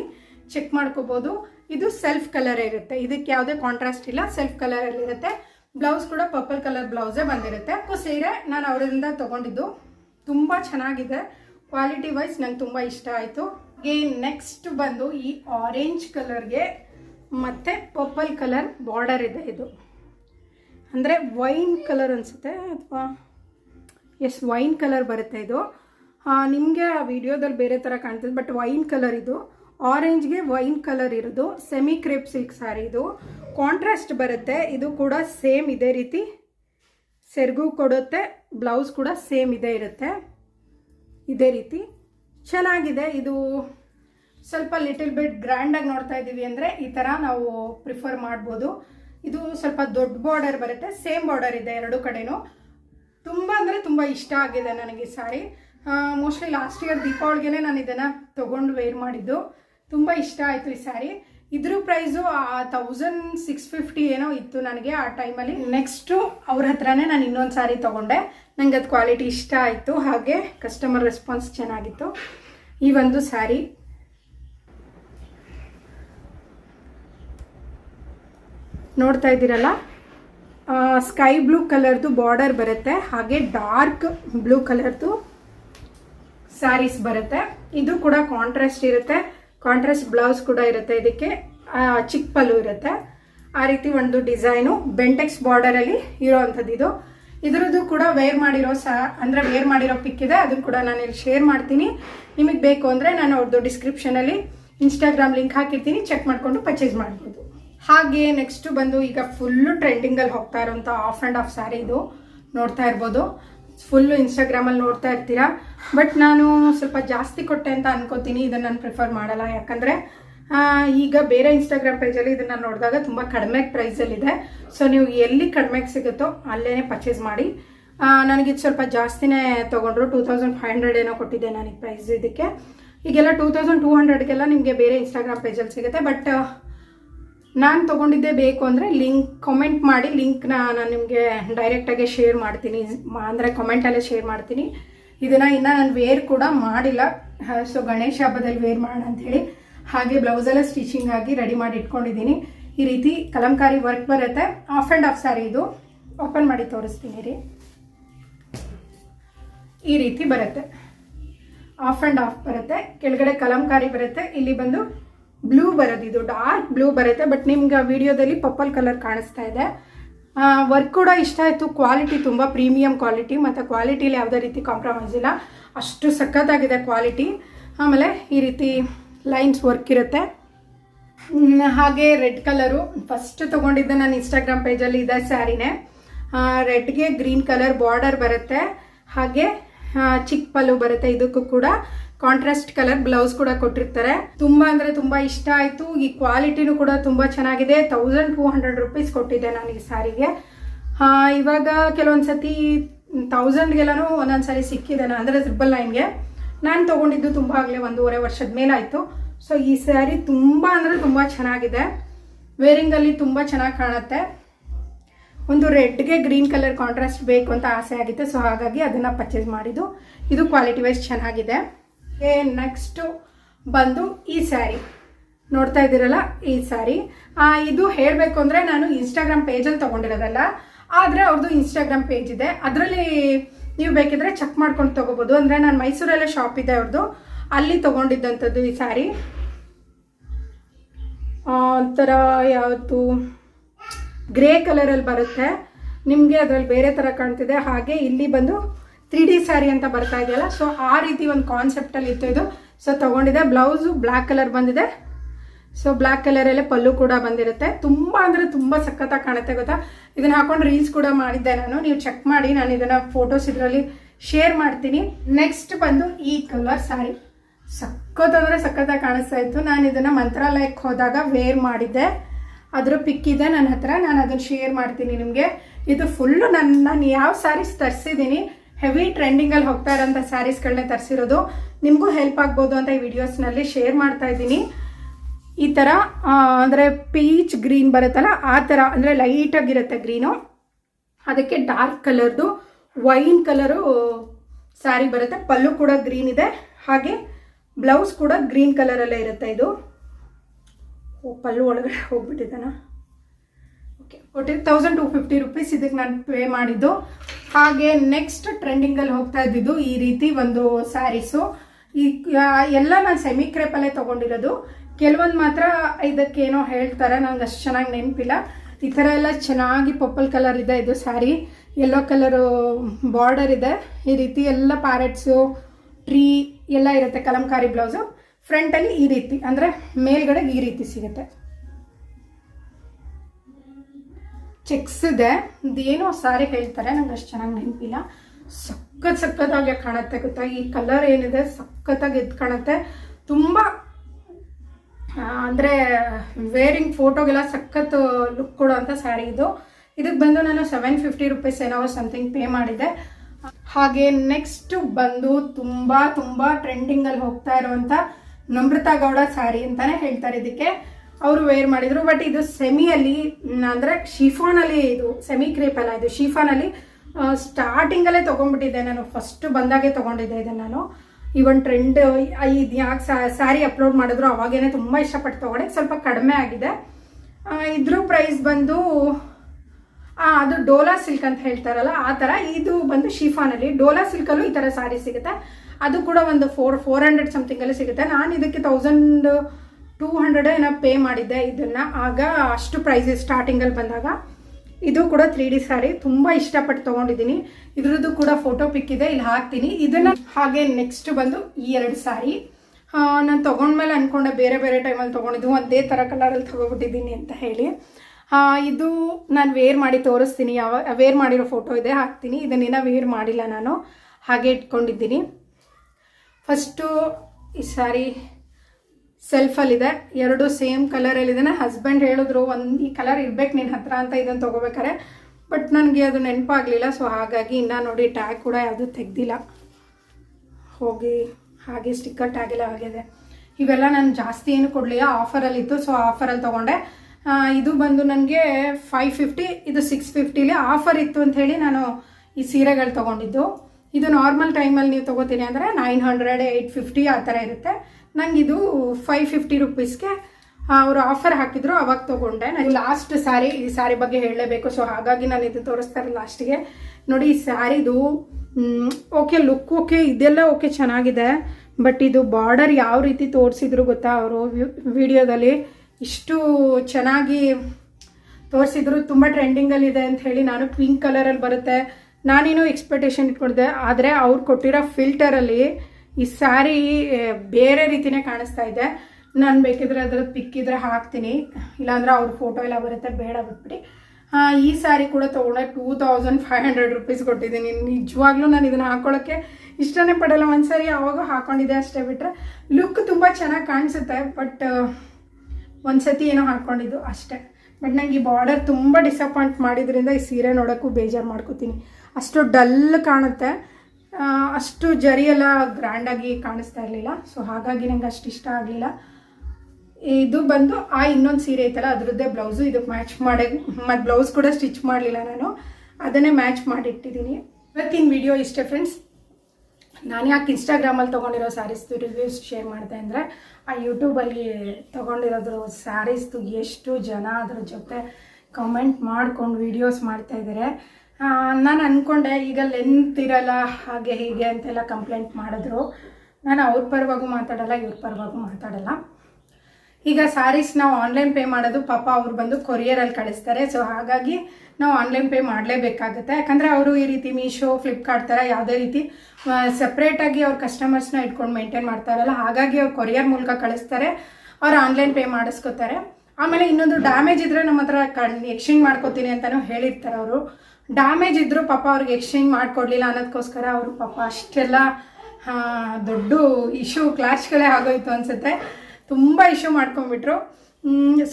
ಚೆಕ್ ಮಾಡ್ಕೋಬೋದು. ಇದು ಸೆಲ್ಫ್ ಕಲರ್ ಇರುತ್ತೆ. ಇದಕ್ಕೆ ಯಾವುದೇ ಕಾಂಟ್ರಾಸ್ಟ್ ಇಲ್ಲ ಸೆಲ್ಫ್ ಕಲರಲ್ಲಿ ಇರುತ್ತೆ ಬ್ಲೌಸ್ ಕೂಡ ಪರ್ಪಲ್ ಕಲರ್ ಬ್ಲೌಸೇ ಬಂದಿರುತ್ತೆ. ಸೀರೆ ನಾನು ಅವರಿಂದ ತೊಗೊಂಡಿದ್ದು. ತುಂಬ ಚೆನ್ನಾಗಿದೆ. ಕ್ವಾಲಿಟಿ ವೈಸ್ ನಂಗೆ ತುಂಬ ಇಷ್ಟ ಆಯಿತು. ಈ ನೆಕ್ಸ್ಟ್ ಬಂದು ಈ ಆರೆಂಜ್ ಕಲರ್ಗೆ ಮತ್ತು ಪರ್ಪಲ್ ಕಲರ್ ಬಾರ್ಡರ್ ಇದೆ ಇದು. ಅಂದರೆ ವೈನ್ ಕಲರ್ ಅನಿಸುತ್ತೆ ಅಥವಾ? ಎಸ್ ವೈನ್ ಕಲರ್ ಬರುತ್ತೆ ಇದು. ನಿಮಗೆ ಆ ವಿಡಿಯೋದಲ್ಲಿ ಬೇರೆ ಥರ ಕಾಣ್ತದೆ ಬಟ್ ವೈನ್ ಕಲರ್ ಇದು. ಆರೆಂಜ್ಗೆ ವೈನ್ ಕಲರ್ ಇರೋದು, ಸೆಮಿ ಕ್ರೇಪ್ ಸಿಲ್ಕ್ ಸ್ಯಾರಿ ಇದು. ಕಾಂಟ್ರಾಸ್ಟ್ ಬರುತ್ತೆ, ಇದು ಕೂಡ ಸೇಮ್ ಇದೇ ರೀತಿ. ಸೆರಗು ಕೊಡುತ್ತೆ, ಬ್ಲೌಸ್ ಕೂಡ ಸೇಮ್ ಇದೇ ಇರುತ್ತೆ. ಇದೇ ರೀತಿ. ಚೆನ್ನಾಗಿದೆ, ಇದು ಸ್ವಲ್ಪ ಲಿಟಲ್ ಬಿಟ್ ಗ್ರ್ಯಾಂಡಾಗಿ ನೋಡ್ತಾ ಇದ್ದೀವಿ ಅಂದರೆ ಈ ಥರ ನಾವು ಪ್ರಿಫರ್ ಮಾಡ್ಬೋದು. ಇದು ಸ್ವಲ್ಪ ದೊಡ್ಡ ಬಾರ್ಡರ್ ಬರುತ್ತೆ, ಸೇಮ್ ಬಾರ್ಡರ್ ಇದೆ ಎರಡು ಕಡೆನೂ. ತುಂಬ ಅಂದರೆ ತುಂಬ ಇಷ್ಟ ಆಗಿದೆ ನನಗೆ ಈ ಸಾರಿ. ಮೋಸ್ಟ್ಲಿ ಲಾಸ್ಟ್ ಇಯರ್ ದೀಪಾವಳಿಗೆ ನಾನು ಇದನ್ನು ತೊಗೊಂಡು ವೇರ್ ಮಾಡಿದ್ದು. ತುಂಬ ಇಷ್ಟ ಆಯಿತು ಈ ಸ್ಯಾರಿ ಇದ್ರ ಪ್ರೈಸು ತೌಸಂಡ್ ಸಿಕ್ಸ್ ಫಿಫ್ಟಿ ಏನೋ ಇತ್ತು ನನಗೆ ಆ ಟೈಮಲ್ಲಿ. ನೆಕ್ಸ್ಟು ಅವ್ರ ಹತ್ರನೇ ನಾನು ಇನ್ನೊಂದು ಸಾರಿ ತೊಗೊಂಡೆ. ನನಗೆ ಅದು ಕ್ವಾಲಿಟಿ ಇಷ್ಟ ಆಯಿತು. ಹಾಗೆ ಕಸ್ಟಮರ್ ರೆಸ್ಪಾನ್ಸ್ ಚೆನ್ನಾಗಿತ್ತು. ಈ ಒಂದು ಸ್ಯಾರಿ ನೋಡ್ತಾ ಇದ್ದೀರಲ್ಲ? ಸ್ಕೈ ಬ್ಲೂ ಕಲರ್ದು ಬಾರ್ಡರ್ ಬರುತ್ತೆ. ಹಾಗೆ ಡಾರ್ಕ್ ಬ್ಲೂ ಕಲರ್ದು ಸ್ಯಾರೀಸ್ ಬರುತ್ತೆ. ಇದು ಕೂಡ ಕಾಂಟ್ರಾಸ್ಟ್ ಇರುತ್ತೆ. ಕಾಂಟ್ರಾಸ್ಟ್ ಬ್ಲೌಸ್ ಕೂಡ ಇರುತ್ತೆ. ಇದಕ್ಕೆ ಚಿಕ್ಕ ಪಲ್ಲು ಇರುತ್ತೆ. ಆ ರೀತಿ ಒಂದು ಡಿಸೈನು. ಬೆಂಟೆಕ್ಸ್ ಬಾರ್ಡರಲ್ಲಿ ಇರೋ ಅಂಥದ್ದು ಇದು. ಇದರದ್ದು ಕೂಡ ವೇರ್ ಮಾಡಿರೋ ಸಹ ಅಂದರೆ ವೇರ್ ಮಾಡಿರೋ ಪಿಕ್ ಇದೆ. ಅದನ್ನು ಕೂಡ ನಾನು ಇಲ್ಲಿ ಶೇರ್ ಮಾಡ್ತೀನಿ. ನಿಮಗೆ ಬೇಕು ಅಂದರೆ ನಾನು ಅವ್ರದ್ದು ಡಿಸ್ಕ್ರಿಪ್ಷನಲ್ಲಿ ಇನ್ಸ್ಟಾಗ್ರಾಮ್ ಲಿಂಕ್ ಹಾಕಿರ್ತೀನಿ. ಚೆಕ್ ಮಾಡಿಕೊಂಡು ಪರ್ಚೇಸ್ ಮಾಡ್ಬೋದು. ಹಾಗೆ ನೆಕ್ಸ್ಟ್ ಬಂದು ಈಗ ಫುಲ್ಲು ಟ್ರೆಂಡಿಂಗಲ್ಲಿ ಹೋಗ್ತಾ ಇರೋಂಥ ಆಫ್ ಆ್ಯಂಡ್ ಆಫ್ ಸ್ಯಾರಿ ಇದು ನೋಡ್ತಾ ಇರ್ಬೋದು. ಫುಲ್ಲು ಇನ್ಸ್ಟಾಗ್ರಾಮಲ್ಲಿ ನೋಡ್ತಾ ಇರ್ತೀರಾ? ಬಟ್ ನಾನು ಸ್ವಲ್ಪ ಜಾಸ್ತಿ ಕೊಟ್ಟೆ ಅಂತ ಅನ್ಕೋತೀನಿ, ಇದನ್ನು ನಾನು ಪ್ರಿಫರ್ ಮಾಡಲ್ಲ. ಯಾಕಂದರೆ ಈಗ ಬೇರೆ ಇನ್ಸ್ಟಾಗ್ರಾಮ್ ಪೇಜಲ್ಲಿ ಇದನ್ನು ನೋಡಿದಾಗ ತುಂಬ ಕಡಿಮೆ ಪ್ರೈಸಲ್ಲಿದೆ ಸೊ ನೀವು ಎಲ್ಲಿ ಕಡಿಮೆಗೆ ಸಿಗುತ್ತೋ ಅಲ್ಲೇ ಪರ್ಚೇಸ್ ಮಾಡಿ. ನನಗಿದು ಸ್ವಲ್ಪ ಜಾಸ್ತಿನೇ ತೊಗೊಂಡ್ರು. ಟೂ ತೌಸಂಡ್ ಫೈವ್ ಹಂಡ್ರೆಡ್ ಏನೋ ಕೊಟ್ಟಿದ್ದೆ ನನಗೆ ಪ್ರೈಸ್ ಇದಕ್ಕೆ. ಈಗೆಲ್ಲ ಟೂ ತೌಸಂಡ್ ಟೂ ಹಂಡ್ರೆಡ್ಗೆಲ್ಲ ನಿಮಗೆ ಬೇರೆ ಇನ್ಸ್ಟಾಗ್ರಾಮ್ ಪೇಜಲ್ಲಿ ಸಿಗುತ್ತೆ. ಬಟ್ ನಾನು ತೊಗೊಂಡಿದ್ದೆ ಬೇಕು ಅಂದರೆ ಲಿಂಕ್ ಕಮೆಂಟ್ ಮಾಡಿ ಲಿಂಕ್ನ ನಾನು ನಿಮಗೆ ಡೈರೆಕ್ಟಾಗಿ ಶೇರ್ ಮಾಡ್ತೀನಿ. ಅಂದರೆ ಕಮೆಂಟಲ್ಲೇ ಶೇರ್ ಮಾಡ್ತೀನಿ. ಇದನ್ನು ಇನ್ನು ನಾನು ವೇರ್ ಕೂಡ ಮಾಡಿಲ್ಲ. ಸೊ ಗಣೇಶ ಹಬ್ಬದಲ್ಲಿ ವೇರ್ ಮಾಡೋಣ ಅಂಥೇಳಿ ಹಾಗೆ ಬ್ಲೌಸೆಲ್ಲ ಸ್ಟಿಚಿಂಗ್ ಆಗಿ ರೆಡಿ ಮಾಡಿ ಇಟ್ಕೊಂಡಿದ್ದೀನಿ. ಈ ರೀತಿ ಕಲಂಕಾರಿ ವರ್ಕ್ ಬರುತ್ತೆ. ಆಫ್ ಆ್ಯಂಡ್ ಆಫ್ ಸ್ಯಾರಿ ಇದು. ಓಪನ್ ಮಾಡಿ ತೋರಿಸ್ತೀನಿ ರೀ. ಈ ರೀತಿ ಬರುತ್ತೆ. ಆಫ್ ಆ್ಯಂಡ್ ಆಫ್ ಬರುತ್ತೆ. ಕೆಳಗಡೆ ಕಲಂಕಾರಿ ಬರುತ್ತೆ. ಇಲ್ಲಿ ಬಂದು ಬ್ಲೂ ಬರೋದು, ಇದು ಡಾರ್ಕ್ ಬ್ಲೂ ಬರುತ್ತೆ ಬಟ್ ನಿಮ್ಗೆ ವಿಡಿಯೋದಲ್ಲಿ ಪರ್ಪಲ್ ಕಲರ್ ಕಾಣಿಸ್ತಾ ಇದೆ. ವರ್ಕ್ ಕೂಡ ಇಷ್ಟ ಆಯಿತು ಕ್ವಾಲಿಟಿ ತುಂಬ ಪ್ರೀಮಿಯಂ ಕ್ವಾಲಿಟಿ ಮತ್ತು ಕ್ವಾಲಿಟಿಲಿ ಯಾವುದೇ ರೀತಿ ಕಾಂಪ್ರಮೈಸ್ ಇಲ್ಲ. ಅಷ್ಟು ಸಖತ್ತಾಗಿದೆ ಕ್ವಾಲಿಟಿ ಆಮೇಲೆ ಈ ರೀತಿ ಲೈನ್ಸ್ ವರ್ಕ್ ಇರುತ್ತೆ. ಹಾಗೆ ರೆಡ್ ಕಲರು ಫಸ್ಟ್ ತೊಗೊಂಡಿದ್ದೆ ನಾನು ಇನ್ಸ್ಟಾಗ್ರಾಮ್ ಪೇಜಲ್ಲಿ ಇದೆ ಸ್ಯಾರಿನೇ ರೆಡ್ಗೆ ಗ್ರೀನ್ ಕಲರ್ ಬಾರ್ಡರ್ ಬರುತ್ತೆ. ಹಾಗೆ ಚಿಕ್ಕ ಪಲ್ಲು ಬರುತ್ತೆ ಇದಕ್ಕೂ ಕೂಡ. ಕಾಂಟ್ರಾಸ್ಟ್ ಕಲರ್ ಬ್ಲೌಸ್ ಕೂಡ ಕೊಟ್ಟಿರ್ತಾರೆ. ತುಂಬಾ ಅಂದ್ರೆ ತುಂಬಾ ಇಷ್ಟ ಆಯ್ತು. ಈ ಕ್ವಾಲಿಟಿನೂ ಕೂಡ ತುಂಬಾ ಚೆನ್ನಾಗಿದೆ. ತೌಸಂಡ್ ಟೂ ಹಂಡ್ರೆಡ್ ರುಪೀಸ್ ಕೊಟ್ಟಿದ್ದೆ ನಾನು ಈ ಸ್ಯಾರಿಗೆ ಇವಾಗ ಕೆಲವೊಂದ್ಸತಿ ತೌಸಂಡ್ಗೆಲ್ಲನೂ ಒಂದೊಂದು ಸಾರಿ ಸಿಕ್ಕಿದೆ ಅಂದರೆ ಟ್ರಿಬಲ್ ನೈನ್ಗೆ ನಾನು ತಗೊಂಡಿದ್ದು ತುಂಬ ಆಗಲೇ ಒಂದೂವರೆ ವರ್ಷದ ಮೇಲಾಯಿತು ಸೊ ಈ ಸ್ಯಾರಿ ತುಂಬ ಅಂದರೆ ತುಂಬ ಚೆನ್ನಾಗಿದೆ. ವೇರಿಂಗಲ್ಲಿ ತುಂಬ ಚೆನ್ನಾಗಿ ಕಾಣುತ್ತೆ. ಒಂದು ರೆಡ್ಗೆ ಗ್ರೀನ್ ಕಲರ್ ಕಾಂಟ್ರಾಸ್ಟ್ ಬೇಕು ಅಂತ ಆಸೆ ಆಗಿತ್ತು. ಸೊ ಹಾಗಾಗಿ ಅದನ್ನು ಪರ್ಚೇಸ್ ಮಾಡಿದ್ದು. ಇದು ಕ್ವಾಲಿಟಿ ವೈಸ್ ಚೆನ್ನಾಗಿದೆ. ನೆಕ್ಸ್ಟು ಬಂದು ಈ ಸ್ಯಾರಿ ನೋಡ್ತಾ ಇದ್ದೀರಲ್ಲ, ಈ ಸ್ಯಾರಿ ಇದು ಹೇಳಬೇಕು ಅಂದರೆ ನಾನು ಇನ್ಸ್ಟಾಗ್ರಾಮ್ ಪೇಜಲ್ಲಿ ತೊಗೊಂಡಿರೋದಲ್ಲ. ಆದರೆ ಅವ್ರದ್ದು ಇನ್ಸ್ಟಾಗ್ರಾಮ್ ಪೇಜ್ ಇದೆ. ಅದರಲ್ಲಿ ನೀವು ಬೇಕಿದ್ರೆ ಚೆಕ್ ಮಾಡ್ಕೊಂಡು ತೊಗೋಬೋದು. ಅಂದರೆ ನಾನು ಮೈಸೂರಲ್ಲೇ ಶಾಪ್ ಇದೆ ಅವ್ರದ್ದು ಅಲ್ಲಿ ತೊಗೊಂಡಿದ್ದಂಥದ್ದು ಈ ಸ್ಯಾರಿ ಒಂಥರ ಯಾವುದು ಗ್ರೇ ಕಲರಲ್ಲಿ ಬರುತ್ತೆ. ನಿಮಗೆ ಅದರಲ್ಲಿ ಬೇರೆ ಥರ ಕಾಣ್ತಿದೆ. ಹಾಗೆ ಇಲ್ಲಿ ಬಂದು ತ್ರೀ ಡಿ ಸ್ಯಾರಿ ಅಂತ ಬರ್ತಾ ಇದೆಯಲ್ಲ ಸೊ ಆ ರೀತಿ ಒಂದು ಕಾನ್ಸೆಪ್ಟಲ್ಲಿ ಇತ್ತು ಇದು. ಸೊ ತೊಗೊಂಡಿದೆ ಬ್ಲೌಸು ಬ್ಲ್ಯಾಕ್ ಕಲರ್ ಬಂದಿದೆ. ಸೊ ಬ್ಲ್ಯಾಕ್ ಕಲರಲ್ಲೇ ಪಲ್ಲು ಕೂಡ ಬಂದಿರುತ್ತೆ. ತುಂಬ ಅಂದರೆ ತುಂಬ ಸಖತ್ತಾಗಿ ಕಾಣುತ್ತೆ ಗೊತ್ತಾ? ಇದನ್ನ ಹಾಕೊಂಡು ರೀಲ್ಸ್ ಕೂಡ ಮಾಡಿದ್ದೆ ನಾನು. ನೀವು ಚೆಕ್ ಮಾಡಿ, ನಾನು ಇದನ್ನು ಫೋಟೋಸ್ ಇದರಲ್ಲಿ ಶೇರ್ ಮಾಡ್ತೀನಿ. ನೆಕ್ಸ್ಟ್ ಬಂದು ಈ ಕಲರ್ ಸ್ಯಾರಿ ಸಖತ್ ಅಂದರೆ ಸಖತ್ತಾಗಿ ಕಾಣಿಸ್ತಾ ಇತ್ತು. ನಾನು ಇದನ್ನು ಮಂತ್ರಾಲಯಕ್ಕೆ ಹೋದಾಗ ವೇರ್ ಮಾಡಿದ್ದೆ. ಅದರ ಪಿಕ್ ಇದೆ ನನ್ನ ಹತ್ರ. ನಾನು ಅದನ್ನು ಶೇರ್ ಮಾಡ್ತೀನಿ ನಿಮಗೆ. ಇದು ಫುಲ್ಲು ನನ್ನ ನಾನು ಯಾವ ಸ್ಯಾರೀಸ್ ತರಿಸಿದ್ದೀನಿ. ಹೆವಿ ಟ್ರೆಂಡಿಂಗಲ್ಲಿ ಹೋಗ್ತಾ ಇರೋಂಥ ಸ್ಯಾರೀಸ್ಗಳನ್ನ ತರಿಸಿರೋದು. ನಿಮಗೂ ಹೆಲ್ಪ್ ಆಗ್ಬೋದು ಅಂತ ಈ ವಿಡಿಯೋಸ್ನಲ್ಲಿ ಶೇರ್ ಮಾಡ್ತಾ ಇದ್ದೀನಿ. ಈ ಥರ ಅಂದರೆ ಪೀಚ್ ಗ್ರೀನ್ ಬರುತ್ತಲ್ಲ, ಆ ಥರ ಅಂದರೆ ಲೈಟಾಗಿರುತ್ತೆ ಗ್ರೀನು ಅದಕ್ಕೆ ಡಾರ್ಕ್ ಕಲರ್ದು ವೈನ್ ಕಲರು ಸ್ಯಾರಿ ಬರುತ್ತೆ. ಪಲ್ಲು ಕೂಡ ಗ್ರೀನ್ ಇದೆ. ಹಾಗೆ ಬ್ಲೌಸ್ ಕೂಡ ಗ್ರೀನ್ ಕಲರಲ್ಲೇ ಇರುತ್ತೆ ಇದು. ಓ, ಪಲ್ಲು ಒಳಗಡೆ ಹೋಗ್ಬಿಟ್ಟಿದ್ದಾನ? Okay forty thousand two fifty rupees ಇದಕ್ಕೆ ನಾನು ಪೇ ಮಾಡಿದ್ದು. ಹಾಗೆ ನೆಕ್ಸ್ಟ್ ಟ್ರೆಂಡಿಂಗಲ್ಲಿ ಹೋಗ್ತಾ ಇದ್ದಿದ್ದು ಈ ರೀತಿ ಒಂದು ಸ್ಯಾರೀಸು ಈ ಎಲ್ಲ ನಾನು ಸೆಮಿ ಕ್ರೇಪಲ್ಲೇ ತೊಗೊಂಡಿರೋದು. ಕೆಲವೊಂದು ಮಾತ್ರ ಇದಕ್ಕೇನೋ ಹೇಳ್ತಾರೆ ನನಗೆ ಅಷ್ಟು ಚೆನ್ನಾಗಿ ನೆನಪಿಲ್ಲ. ಈ ಥರ ಎಲ್ಲ ಚೆನ್ನಾಗಿ ಪರ್ಪಲ್ ಕಲರ್ ಇದೆ ಇದು ಸ್ಯಾರಿ ಯೆಲ್ಲೋ ಕಲರು ಬಾರ್ಡರ್ ಇದೆ. ಈ ರೀತಿ ಎಲ್ಲ ಪ್ಯಾರೆಟ್ಸು ಟ್ರೀ ಎಲ್ಲ ಇರುತ್ತೆ, ಕಲಂಕಾರಿ ಬ್ಲೌಸು ಫ್ರಂಟಲ್ಲಿ ಈ ರೀತಿ, ಅಂದರೆ ಮೇಲ್ಗಡೆ ಈ ರೀತಿ ಸಿಗುತ್ತೆ. ಚೆಕ್ಸ್ ಇದೆ. ಇದೇನೋ ಸಾರಿ ಹೇಳ್ತಾರೆ, ನಂಗೆ ಅಷ್ಟು ಚೆನ್ನಾಗಿ ನೆನಪಿಲ್ಲ. ಸಖತ್ ಸಖತ್ತಾಗೆ ಕಾಣುತ್ತೆ ಗೊತ್ತಾ? ಈ ಕಲರ್ ಏನಿದೆ, ಸಖತ್ತಾಗಿ ಎದ್ದು ಕಾಣುತ್ತೆ. ತುಂಬ ಅಂದರೆ ವೇರಿಂಗ್ ಫೋಟೋಗೆಲ್ಲ ಸಖತ್ ಲುಕ್ ಕೊಡುವಂಥ ಸ್ಯಾರಿ ಇದು. ಇದಕ್ಕೆ ಬಂದು ನಾನು ಸೆವೆನ್ ಫಿಫ್ಟಿ ರುಪೀಸ್ ಏನೋ ಸಮಥಿಂಗ್ ಪೇ ಮಾಡಿದೆ. ಹಾಗೆ ನೆಕ್ಸ್ಟ್ ಬಂದು ತುಂಬ ತುಂಬ ಟ್ರೆಂಡಿಂಗಲ್ಲಿ ಹೋಗ್ತಾ ಇರುವಂಥ ನಮ್ರತಾ ಗೌಡ ಸ್ಯಾರಿ ಅಂತಾನೆ ಹೇಳ್ತಾರೆ ಇದಕ್ಕೆ. ಅವರು ವೇರ್ ಮಾಡಿದ್ರು ಬಟ್ ಇದು ಸೆಮಿಯಲ್ಲಿ, ಅಂದರೆ ಶಿಫಾನಲ್ಲಿ ಇದು ಸೆಮಿ ಕ್ರೇಪ್ ಅಲ್ಲ, ಇದು ಶಿಫಾನಲ್ಲಿ ಸ್ಟಾರ್ಟಿಂಗಲ್ಲೇ ತೊಗೊಂಡ್ಬಿಟ್ಟಿದ್ದೆ ನಾನು. ಫಸ್ಟ್ ಬಂದಾಗೆ ತೊಗೊಂಡಿದ್ದೆ ಇದನ್ನು ನಾನು. ಇವನ್ ಟ್ರೆಂಡ್ ಇದು ಯಾಕೆ ಸ್ಯಾರಿ ಅಪ್ಲೋಡ್ ಮಾಡಿದ್ರು, ಅವಾಗೇನೆ ತುಂಬ ಇಷ್ಟಪಟ್ಟು ತಗೊಂಡೆ. ಸ್ವಲ್ಪ ಕಡಿಮೆ ಆಗಿದೆ. ಇದ್ರ ಪ್ರೈಸ್ ಬಂದು ಅದು ಡೋಲಾ ಸಿಲ್ಕ್ ಅಂತ ಹೇಳ್ತಾರಲ್ಲ, ಆ ಥರ ಇದು ಬಂದು ಶಿಫಾನಲ್ಲಿ. ಡೋಲಾ ಸಿಲ್ಕಲ್ಲೂ ಈ ಥರ ಸ್ಯಾರಿ ಸಿಗುತ್ತೆ. ಅದು ಕೂಡ ಒಂದು ಫೋರ್ ಫೋರ್ ಹಂಡ್ರೆಡ್ ಸಮಥಿಂಗಲ್ಲಿ ಸಿಗುತ್ತೆ. ನಾನು ಇದಕ್ಕೆ ತೌಸಂಡ್ ಟೂ ಹಂಡ್ರೆಡ್ ಏನೋ ಪೇ ಮಾಡಿದ್ದೆ ಇದನ್ನು. ಆಗ ಅಷ್ಟು ಪ್ರೈಸ್ ಸ್ಟಾರ್ಟಿಂಗಲ್ಲಿ ಬಂದಾಗ ಇದು ಕೂಡ ತ್ರೀ ಡಿ ಸ್ಯಾರಿ ತುಂಬ ಇಷ್ಟಪಟ್ಟು ತೊಗೊಂಡಿದ್ದೀನಿ. ಇದ್ರದ್ದು ಕೂಡ ಫೋಟೋ ಪಿಕ್ ಇದೆ, ಇಲ್ಲಿ ಹಾಕ್ತೀನಿ. ಇದನ್ನು ಹಾಗೆ ನೆಕ್ಸ್ಟ್ ಬಂದು ಈ ಎರಡು ಸ್ಯಾರಿ ನಾನು ತೊಗೊಂಡ್ಮೇಲೆ ಅಂದ್ಕೊಂಡೆ ಬೇರೆ ಬೇರೆ ಟೈಮಲ್ಲಿ ತೊಗೊಂಡಿದ್ದು. ಒಂದೇ ಥರ ಕಲರಲ್ಲಿ ತೊಗೊಬಿಟ್ಟಿದ್ದೀನಿ ಅಂತ ಹೇಳಿ. ಇದು ನಾನು ವೇರ್ ಮಾಡಿ ತೋರಿಸ್ತೀನಿ. ಯಾವ ವೇರ್ ಮಾಡಿರೋ ಫೋಟೋ ಇದೆ, ಹಾಕ್ತೀನಿ. ಇದನ್ನೇನ ವೇರ್ ಮಾಡಿಲ್ಲ ನಾನು. ಹಾಗೆ ಇಟ್ಕೊಂಡಿದ್ದೀನಿ. ಫಸ್ಟು ಈ ಸ್ಯಾರಿ ಸೆಲ್ಫಲ್ಲಿದೆ ಎರಡು ಸೇಮ್ ಕಲರಲ್ಲಿದೆ. ನನ್ನ ಹಸ್ಬೆಂಡ್ ಹೇಳಿದ್ರು, ಒಂದು ಈ ಕಲರ್ ಇರ್ಬೇಕು ನಿನ್ನ ಹತ್ರ ಅಂತ ಇದನ್ನು ತೊಗೋಬೇಕಾರೆ ಬಟ್ ನನಗೆ ಅದು ನೆನಪಾಗಲಿಲ್ಲ. ಸೊ ಹಾಗಾಗಿ ಇನ್ನ ನೋಡಿ ಟ್ಯಾಗ್ ಕೂಡ ಯಾವುದು ತೆಗ್ದಿಲ್ಲ. ಹೋಗಿ, ಹಾಗೆ ಸ್ಟಿಕ್ಕರ್ ಟ್ಯಾಗ್ ಎಲ್ಲ ಆಗಿದೆ. ಇವೆಲ್ಲ ನಾನು ಜಾಸ್ತಿ ಏನು ಕೊಡಲಿಲ್ಲ. ಆಫರಲ್ಲಿತ್ತು ಸೊ ಆಫರಲ್ಲಿ ತೊಗೊಂಡೆ. ಇದು ಬಂದು ನನಗೆ ಫೈವ್ ಫಿಫ್ಟಿ ಇದು ಸಿಕ್ಸ್ ಫಿಫ್ಟಿಲಿ ಆಫರ್ ಇತ್ತು ಅಂತ ಹೇಳಿ ನಾನು ಈ ಸೀರೆಗಳು ತೊಗೊಂಡಿದ್ದು. ಇದು ನಾರ್ಮಲ್ ಟೈಮಲ್ಲಿ ನೀವು ತೊಗೋತೀನಿ ಅಂದರೆ ನೈನ್ ಹಂಡ್ರೆಡ್ ಏಯ್ಟ್ ಫಿಫ್ಟಿ ಆ ಥರ ಇರುತ್ತೆ. ನಂಗೆ ಇದು ಫೈವ್ ಫಿಫ್ಟಿ ರುಪೀಸ್ಗೆ ಅವರು ಆಫರ್ ಹಾಕಿದ್ರು, ಅವಾಗ ತೊಗೊಂಡೆ. ನಾನು ಲಾಸ್ಟ್ ಸ್ಯಾರಿ ಈ ಸ್ಯಾರಿ ಬಗ್ಗೆ ಹೇಳಲೇಬೇಕು. ಸೊ ಹಾಗಾಗಿ ನಾನು ಇದು ತೋರಿಸ್ತಾರೆ ಲಾಸ್ಟಿಗೆ ನೋಡಿ, ಈ ಸ್ಯಾರಿದು ಓಕೆ ಲುಕ್ ಓಕೆ ಇದೆಲ್ಲ ಓಕೆ ಚೆನ್ನಾಗಿದೆ. ಬಟ್ ಇದು ಬಾರ್ಡರ್ ಯಾವ ರೀತಿ ತೋರಿಸಿದ್ರು ಗೊತ್ತಾ ಅವರು? ವಿಡಿಯೋದಲ್ಲಿ ಇಷ್ಟು ಚೆನ್ನಾಗಿ ತೋರಿಸಿದ್ರು. ತುಂಬ ಟ್ರೆಂಡಿಂಗಲ್ಲಿದೆ ಅಂತ ಹೇಳಿ ನಾನು ಪಿಂಕ್ ಕಲರಲ್ಲಿ ಬರುತ್ತೆ. ನಾನೇನು ಎಕ್ಸ್ಪೆಕ್ಟೇಷನ್ ಇಟ್ಕೊಂಡಿದ್ದೆ. ಆದರೆ ಅವ್ರು ಕೊಟ್ಟಿರೋ ಫಿಲ್ಟರಲ್ಲಿ ಈ ಸಾರಿ ಬೇರೆ ರೀತಿನೇ ಕಾಣಿಸ್ತಾ ಇದೆ. ನಾನು ಬೇಕಿದ್ರೆ ಅದ್ರ ಪಿಕ್ ಇದ್ರೆ ಹಾಕ್ತೀನಿ. ಇಲ್ಲಾಂದ್ರೆ ಅವ್ರ ಫೋಟೋ ಎಲ್ಲ ಬರುತ್ತೆ ಬೇಡ ಬಿಟ್ಬಿಡಿ. ಆ, ಈ ಸಾರಿ ಕೂಡ ತೊಗೊಂಡೆ two thousand five hundred rupees ಕೊಟ್ಟಿದ್ದೀನಿ. ನಿಜವಾಗ್ಲೂ ನಾನು ಇದನ್ನು ಹಾಕೊಳ್ಳೋಕ್ಕೆ ಇಷ್ಟನೇ ಪಡಲ್ಲ. ಒಂದ್ಸರಿ ಯಾವಾಗ ಹಾಕೊಂಡಿದ್ದೆ ಅಷ್ಟೇ ಬಿಟ್ಟರೆ ಲುಕ್ ತುಂಬ ಚೆನ್ನಾಗಿ ಕಾಣಿಸುತ್ತೆ. ಬಟ್ ಒಂದ್ಸತಿ ಏನೋ ಹಾಕ್ಕೊಂಡಿದ್ದು ಅಷ್ಟೇ. ಬಟ್ ನಂಗೆ ಈ ಬಾರ್ಡರ್ ತುಂಬ ಡಿಸಪಾಯಿಂಟ್ ಮಾಡಿದ್ರಿಂದ ಈ ಸೀರೆ ನೋಡೋಕ್ಕೂ ಬೇಜಾರು ಮಾಡ್ಕೋತೀನಿ. ಅಷ್ಟು ಡಲ್ ಕಾಣುತ್ತೆ. ಅಷ್ಟು ಜರಿ ಎಲ್ಲ ಗ್ರ್ಯಾಂಡಾಗಿ ಕಾಣಿಸ್ತಾ ಇರಲಿಲ್ಲ. ಸೊ ಹಾಗಾಗಿ ನಂಗೆ ಅಷ್ಟು ಇಷ್ಟ ಆಗಲಿಲ್ಲ. ಇದು ಬಂದು, ಆ ಇನ್ನೊಂದು ಸೀರೆ ಐತಲ್ಲ, ಅದರದ್ದೇ ಬ್ಲೌಸು ಇದಕ್ಕೆ ಮ್ಯಾಚ್ ಮಾಡಿ ಮತ್ತು ಬ್ಲೌಸ್ ಕೂಡ ಸ್ಟಿಚ್ ಮಾಡಲಿಲ್ಲ ನಾನು. ಅದನ್ನೇ ಮ್ಯಾಚ್ ಮಾಡಿಟ್ಟಿದ್ದೀನಿ. ಇವತ್ತಿನ ವಿಡಿಯೋ ಇಷ್ಟೇ ಫ್ರೆಂಡ್ಸ್ ನಾನು ಯಾಕೆ ಇನ್ಸ್ಟಾಗ್ರಾಮಲ್ಲಿ ತೊಗೊಂಡಿರೋ ಸ್ಯಾರೀಸ್ದು ರಿವ್ಯೂಸ್ ಶೇರ್ ಮಾಡಿದೆ ಅಂದರೆ, ಆ ಯೂಟ್ಯೂಬಲ್ಲಿ ತೊಗೊಂಡಿರೋದು ಸ್ಯಾರೀಸ್ದು ಎಷ್ಟು ಜನ ಅದ್ರ ಜೊತೆ ಕಮೆಂಟ್ ಮಾಡ್ಕೊಂಡು ವೀಡಿಯೋಸ್ ಮಾಡ್ತಾ ಇದ್ದಾರೆ ನಾನು ಅಂದ್ಕೊಂಡೆ ಈಗ ಲೆಂತ್ ಇರಲ್ಲ, ಹಾಗೆ ಹೀಗೆ ಅಂತೆಲ್ಲ ಕಂಪ್ಲೇಂಟ್ ಮಾಡಿದ್ರು. ನಾನು ಅವ್ರ ಪರವಾಗೂ ಮಾತಾಡಲ್ಲ, ಇವ್ರ ಪರವಾಗೂ ಮಾತಾಡಲ್ಲ. ಈಗ ಸ್ಯಾರೀಸ್ ನಾವು ಆನ್ಲೈನ್ ಪೇ ಮಾಡೋದು ಪಾಪ ಅವ್ರು ಬಂದು ಕೊರಿಯರಲ್ಲಿ ಕಳಿಸ್ತಾರೆ. ಸೊ ಹಾಗಾಗಿ ನಾವು ಆನ್ಲೈನ್ ಪೇ ಮಾಡಲೇಬೇಕಾಗುತ್ತೆ. ಯಾಕಂದರೆ ಅವರು ಈ ರೀತಿ ಮೀಶೋ ಫ್ಲಿಪ್ಕಾರ್ಟ್ ಥರ ಯಾವುದೇ ರೀತಿ ಸಪ್ರೇಟಾಗಿ ಅವ್ರ ಕಸ್ಟಮರ್ಸ್ನ ಇಟ್ಕೊಂಡು ಮೇಂಟೈನ್ ಮಾಡ್ತಾರಲ್ಲ ಹಾಗಾಗಿ ಅವ್ರು ಕೊರಿಯರ್ ಮೂಲಕ ಕಳಿಸ್ತಾರೆ. ಅವ್ರು ಆನ್ಲೈನ್ ಪೇ ಮಾಡಿಸ್ಕೋತಾರೆ. ಆಮೇಲೆ ಇನ್ನೊಂದು ಡ್ಯಾಮೇಜ್ ಇದ್ದರೆ ನಮ್ಮ ಹತ್ರ ಎಕ್ಸ್ಚೇಂಜ್ ಮಾಡ್ಕೋತೀನಿ ಅಂತಲೂ ಹೇಳಿರ್ತಾರೆ ಅವರು. ಡ್ಯಾಮೇಜ್ ಇದ್ರು ಪಾಪ ಅವ್ರಿಗೆ ಎಕ್ಸ್ಚೇಂಜ್ ಮಾಡ್ಕೊಡ್ಲಿಲ್ಲ ಅನ್ನೋದಕ್ಕೋಸ್ಕರ ಅವರು ಪಾಪ ಅಷ್ಟೆಲ್ಲ ದೊಡ್ಡ ಇಶ್ಯೂ ಕ್ಲಾಶ್ಗಳೇ ಆಗೋಯ್ತು ಅನಿಸುತ್ತೆ. ತುಂಬ ಇಶ್ಯೂ ಮಾಡ್ಕೊಂಡ್ಬಿಟ್ರು.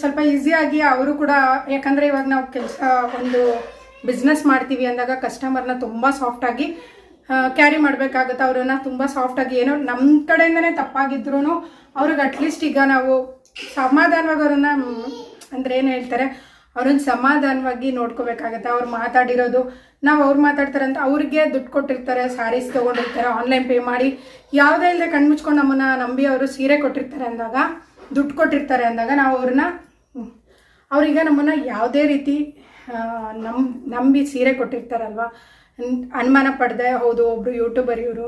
ಸ್ವಲ್ಪ ಈಸಿಯಾಗಿ ಅವರು ಕೂಡ, ಯಾಕಂದರೆ ಇವಾಗ ನಾವು ಕೆಲಸ, ಒಂದು ಬಿಸ್ನೆಸ್ ಮಾಡ್ತೀವಿ ಅಂದಾಗ ಕಸ್ಟಮರ್ನ ತುಂಬ ಸಾಫ್ಟಾಗಿ ಕ್ಯಾರಿ ಮಾಡಬೇಕಾಗುತ್ತೆ. ಅವ್ರನ್ನ ತುಂಬ ಸಾಫ್ಟಾಗಿ ಏನೋ ನಮ್ಮ ಕಡೆಯಿಂದನೇ ತಪ್ಪಾಗಿದ್ರು ಅವ್ರಿಗೆ ಅಟ್ಲೀಸ್ಟ್ ಈಗ ನಾವು ಸಮಾಧಾನವಾಗಿ ಅವ್ರನ್ನ ಅಂದ್ರೆ ಏನು ಹೇಳ್ತಾರೆ ಅವ್ರನ್ನ ಸಮಾಧಾನವಾಗಿ ನೋಡ್ಕೋಬೇಕಾಗತ್ತೆ. ಅವ್ರು ಮಾತಾಡಿರೋದು ನಾವು ಅವ್ರು ಮಾತಾಡ್ತಾರೆ ಅಂತ ಅವ್ರಿಗೆ ದುಡ್ಡು ಕೊಟ್ಟಿರ್ತಾರೆ ಸ್ಯಾರೀಸ್ ತೊಗೊಂಡಿರ್ತಾರೆ ಆನ್ಲೈನ್ ಪೇ ಮಾಡಿ ಯಾವುದೇ ಇಲ್ಲದೆ ಕಣ್ಮುಚ್ಕೊಂಡು ನಮ್ಮನ್ನ ನಂಬಿ ಅವರು ಸೀರೆ ಕೊಟ್ಟಿರ್ತಾರೆ ಅಂದಾಗ ದುಡ್ಡು ಕೊಟ್ಟಿರ್ತಾರೆ ಅಂದಾಗ ನಾವು ಅವ್ರನ್ನ ಅವ್ರಿಗೆ ನಮ್ಮನ್ನು ಯಾವುದೇ ರೀತಿ ಆ, ನಂಬಿ ಸೀರೆ ಕೊಟ್ಟಿರ್ತಾರಲ್ವ ಅನ್- ಅನುಮಾನ ಪಡೆದೆ ಹೌದು ಒಬ್ಬರು ಯೂಟ್ಯೂಬರ್ ಇವರು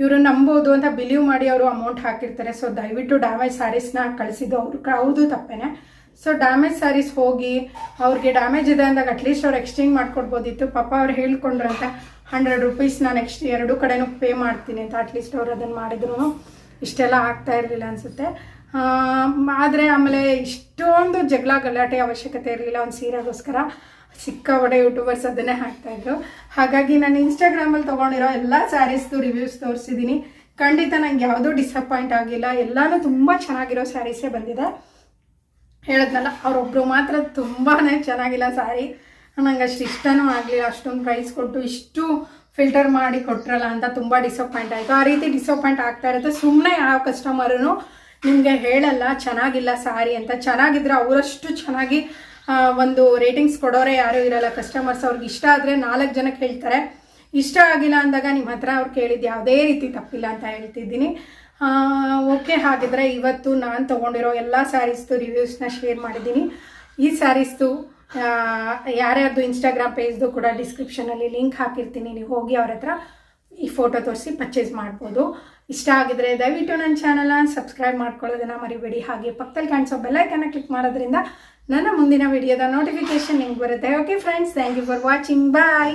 ಇವರು ನಂಬೋದು ಅಂತ ಬಿಲೀವ್ ಮಾಡಿ ಅವರು ಅಮೌಂಟ್ ಹಾಕಿರ್ತಾರೆ. ಸೊ ದಯವಿಟ್ಟು ಡ್ಯಾಮೇಜ್ ಸ್ಯಾರೀಸ್ನ ಕಳಿಸಿದ್ದು ಅವರು ಅವ್ರದ್ದು ತಪ್ಪೇನೆ. ಸೊ ಡ್ಯಾಮೇಜ್ ಸ್ಯಾರೀಸ್ ಹೋಗಿ ಅವ್ರಿಗೆ ಡ್ಯಾಮೇಜ್ ಇದೆ ಅಂದಾಗ ಅಟ್ಲೀಸ್ಟ್ ಅವ್ರು ಎಕ್ಸ್ಚೇಂಜ್ ಮಾಡ್ಕೊಡ್ಬೋದಿತ್ತು. ಪಾಪ ಅವ್ರು ಹೇಳ್ಕೊಂಡ್ರಂತೆ ಹಂಡ್ರೆಡ್ ರುಪೀಸ್ ನಾನು ನೆಕ್ಸ್ಟ್ ಎರಡೂ ಕಡೆನೂ ಪೇ ಮಾಡ್ತೀನಿ ಅಂತ ಅಟ್ಲೀಸ್ಟ್ ಅವ್ರು ಅದನ್ನು ಮಾಡಿದ್ರು. ಇಷ್ಟೆಲ್ಲ ಆಗ್ತಾ ಇರಲಿಲ್ಲ ಅನಿಸುತ್ತೆ. ಆದರೆ ಆಮೇಲೆ ಇಷ್ಟೊಂದು ಜಗಳ ಗಲಾಟೆ ಅವಶ್ಯಕತೆ ಇರಲಿಲ್ಲ ಒಂದು ಸೀರೆಗೋಸ್ಕರ. ಸಿಕ್ಕಾಪಟ್ಟೆ ಯೂಟ್ಯೂಬರ್ಸ್ ಅದನ್ನೇ ಹಾಕ್ತಾಯಿದ್ರು ಹಾಗಾಗಿ ನಾನು ಇನ್ಸ್ಟಾಗ್ರಾಮಲ್ಲಿ ತಗೊಂಡಿರೋ ಎಲ್ಲ ಸ್ಯಾರೀಸ್ದು ರಿವ್ಯೂಸ್ ತೋರಿಸಿದ್ದೀನಿ ಖಂಡಿತ ನಂಗೆ ಯಾವುದೂ ಡಿಸಪಾಯಿಂಟ್ ಆಗಿಲ್ಲ. ಎಲ್ಲನೂ ತುಂಬ ಚೆನ್ನಾಗಿರೋ ಸ್ಯಾರೀಸೇ ಬಂದಿದೆ. ಹೇಳಿದ್ನಲ್ಲ ಅವರೊಬ್ಬರು ಮಾತ್ರ ತುಂಬಾ ಚೆನ್ನಾಗಿಲ್ಲ ಸ್ಯಾರಿ ನಂಗೆ ಅಷ್ಟು ಇಷ್ಟನೂ ಆಗಲಿಲ್ಲ. ಅಷ್ಟೊಂದು ಪ್ರೈಸ್ ಕೊಟ್ಟು ಇಷ್ಟು ಫಿಲ್ಟರ್ ಮಾಡಿ ಕೊಟ್ರಲ್ಲ ಅಂತ ತುಂಬ ಡಿಸಪಾಯಿಂಟ್ ಆಯಿತು. ಆ ರೀತಿ ಡಿಸಪಾಯಿಂಟ್ ಆಗ್ತಾ ಇರುತ್ತೆ. ಸುಮ್ಮನೆ ಯಾವ ಕಸ್ಟಮರೂ ನಿಮಗೆ ಹೇಳಲ್ಲ, ಚೆನ್ನಾಗಿಲ್ಲ ಸ್ಯಾರಿ ಅಂತ. ಚೆನ್ನಾಗಿದ್ರೆ ಅವರಷ್ಟು ಚೆನ್ನಾಗಿ ಒಂದು ರೇಟಿಂಗ್ಸ್ ಕೊಡೋರೇ ಯಾರೂ ಇರಲ್ಲ. ಕಸ್ಟಮರ್ಸ್ ಅವ್ರಿಗೆ ಇಷ್ಟ ಆದರೆ ನಾಲ್ಕು ಜನಕ್ಕೆ ಹೇಳ್ತಾರೆ. ಇಷ್ಟ ಆಗಿಲ್ಲ ಅಂದಾಗ ನಿಮ್ಮ ಹತ್ರ ಅವ್ರು ಕೇಳಿದ್ದು ಯಾವುದೇ ರೀತಿ ತಪ್ಪಿಲ್ಲ ಅಂತ ಹೇಳ್ತಿದ್ದೀನಿ. ಓಕೆ ಹಾಗಿದ್ರೆ ಇವತ್ತು ನಾನು ತೊಗೊಂಡಿರೋ ಎಲ್ಲ ಸ್ಯಾರೀಸ್ದು ರಿವ್ಯೂಸ್ನ ಶೇರ್ ಮಾಡಿದ್ದೀನಿ. ಈ ಸ್ಯಾರೀಸ್ದು ಯಾರ್ಯಾರ್ದು ಇನ್ಸ್ಟಾಗ್ರಾಮ್ ಪೇಜ್ದು ಕೂಡ ಡಿಸ್ಕ್ರಿಪ್ಷನಲ್ಲಿ ಲಿಂಕ್ ಹಾಕಿರ್ತೀನಿ. ನೀವು ಹೋಗಿ ಅವ್ರ ಹತ್ರ ಈ ಫೋಟೋ ತೋರಿಸಿ ಪರ್ಚೇಸ್ ಮಾಡ್ಬೋದು. ಇಷ್ಟ ಆಗಿದ್ರೆ ದಯವಿಟ್ಟು ನನ್ನ ಚಾನಲ್ನ ಸಬ್ಸ್ಕ್ರೈಬ್ ಮಾಡ್ಕೊಳ್ಳೋದನ್ನ ಮರಿಬೇಡಿ. ಹಾಗೆ ಪಕ್ಕದಲ್ಲಿ ಕಾಣಿಸೋ ಬೆಲ್ಲೈಕನ್ನ ಕ್ಲಿಕ್ ಮಾಡೋದ್ರಿಂದ ನನ್ನ ಮುಂದಿನ ವಿಡಿಯೋದ ನೋಟಿಫಿಕೇಶನ್ ನಿಮ್ಗೆ ಬರುತ್ತೆ. Okay friends thank you for watching bye